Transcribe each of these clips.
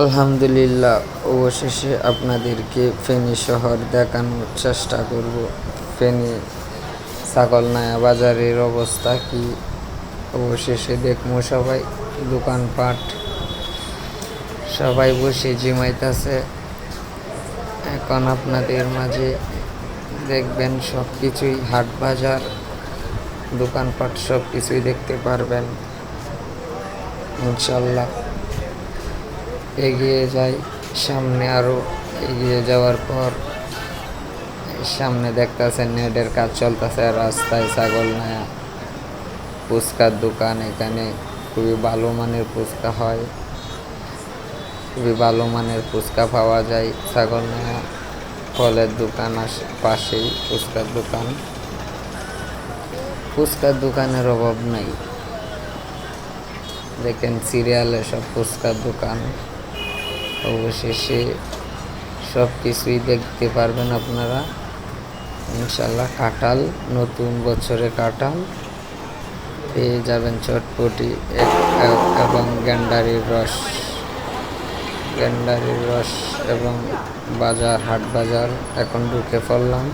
আলহামদুলিল্লাহ, অবশেষে আপনাদেরকে ফেনী শহর দেখানোর চেষ্টা করব। ফেনী ছাগলনায়া বাজারের অবস্থা কি? অবশেষে দেখব সবাই, দোকানপাট সবাই বসে জিমাইতেছে। এখন আপনাদের মাঝে দেখবেন সব কিছুই হাট বাজার, দোকানপাট সব কিছুই দেখতে পারবেন। ইনশাল্লাহ। এগিয়ে যাই, সামনে আরও এগিয়ে যাওয়ার পর সামনে দেখতেছেন নেটের কাজ চলতেছে, রাস্তায় ছাগল নেয়া, ফুচকার দোকান এখানে, খুবই ভালো মানের ফুচকা হয়, খুবই ভালো মানের ফুচকা পাওয়া যায়, ছাগল নেয়া, ফলের দোকান পাশেই ফুচকার দোকান। ফুচকার দোকানের অভাব নাই। দেখেন সিরিয়ালে সব ফুচকার দোকান। অবশেষে সব কিছুই দেখতে পারবেন আপনারা। ইনশাল্লাহ কাঁঠাল, নতুন বছরে কাঁঠাল পেয়ে যাবেন চটপটি এবং গ্যান্ডারির রস। গ্যান্ডারির রস এবং বাজার, হাট বাজার এখন ঢুকে পড়লাম।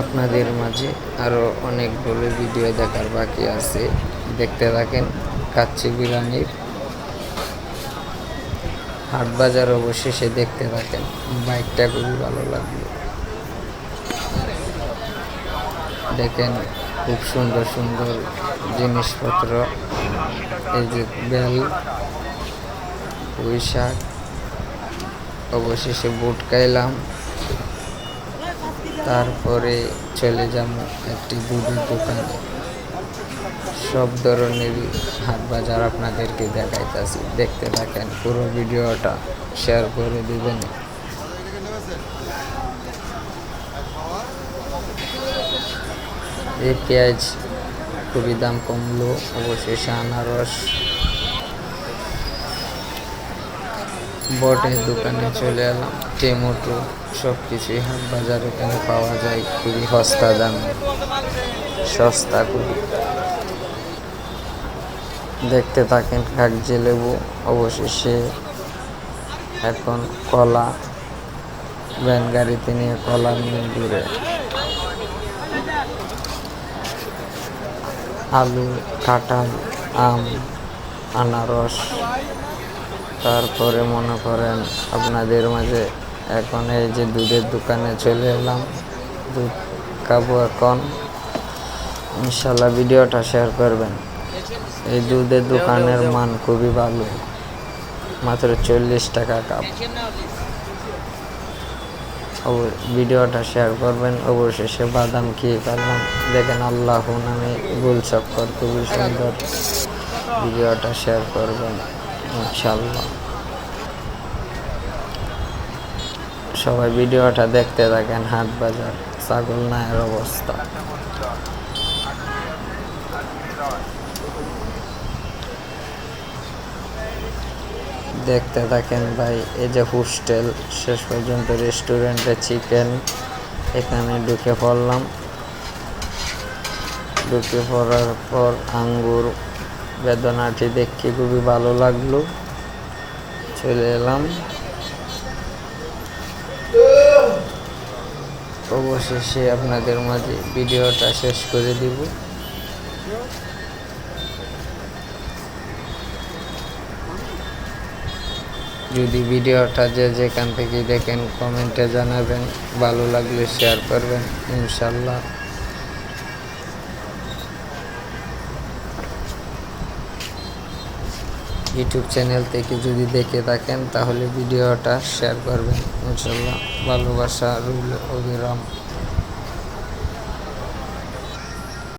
আপনাদের মাঝে আরও অনেকগুলো ভিডিও দেখার বাকি আছে। দেখতে থাকেন কাচ্চি বিরিয়ানির হাট বাজার অবশেষে দেখতে থাকেন, বাইকটা খুবই ভালো লাগল। দেখেন খুব সুন্দর সুন্দর জিনিসপত্র, এই যে বেল, পুঁই অবশেষে বুট খাইলাম। তারপরে চলে যাব একটি দুধের দোকানে। সব ধরনের হাট বাজার আপনাদেরকে দেখাইতেছি। দেখতে থাকেন, পুরো ভিডিওটা শেয়ার করে দিবেন। এই পেঁয়াজ খুবই দাম কমলো, অবশেষে আনারস। বটের দোকানে চলে এলাম, টেমোটো সব কিছুই হাট বাজার এখানে পাওয়া যায়, খুবই সস্তা দামে। সস্তা খুবই। দেখতে থাকেন কাগজে লেবু, অবশেষে এখন কলা, ভ্যান গাড়িতে নিয়ে কলা নিয়ে ঘুরে। আলু, কাঁঠাল, আম, আনারস, তারপরে মনে করেন আপনাদের মাঝে এখন এই যে দুধের দোকানে চলে এলাম, দুধ খাব এখন। ইনশাল্লাহ ভিডিওটা শেয়ার করবেন। এই দুধের দোকানের মান খুবই ভালো। মাত্র চল্লিশ টাকা কাপ ভিডিওটা শেয়ার করবেন, অবশেষে বাদাম খেয়ে ফেললাম। দেখেন আল্লাহ নামে গোল চক্কর খুবই সুন্দর। ভিডিওটা শেয়ার করবেন ইনশাল্লাহ সবাই ভিডিওটা দেখতে থাকেন, হাট বাজার, ছাগল নায়ের অবস্থা। দেখতে থাকেন ভাই, এই যে হোস্টেল, শেষ পর্যন্ত রেস্টুরেন্টে চিকেন, এখানে ঢুকে পড়লাম। ঢুকে পড়ার পর আঙ্গুর বেদনাটি দেখে খুবই ভালো লাগল। চলে এলাম। অবশেষে আপনাদের মাঝে ভিডিওটা শেষ করে দিব। যদি ভিডিওটা যে যেখান থেকে দেখেন, কমেন্টে জানাবেন। ভালো লাগলে শেয়ার করবেন, ইনশাল্লাহ। ইউটিউব চ্যানেল থেকে যদি দেখে থাকেন, তাহলে ভিডিওটা শেয়ার করবেন, ইনশাল্লাহ। ভালোবাসা রুল অবিরাম।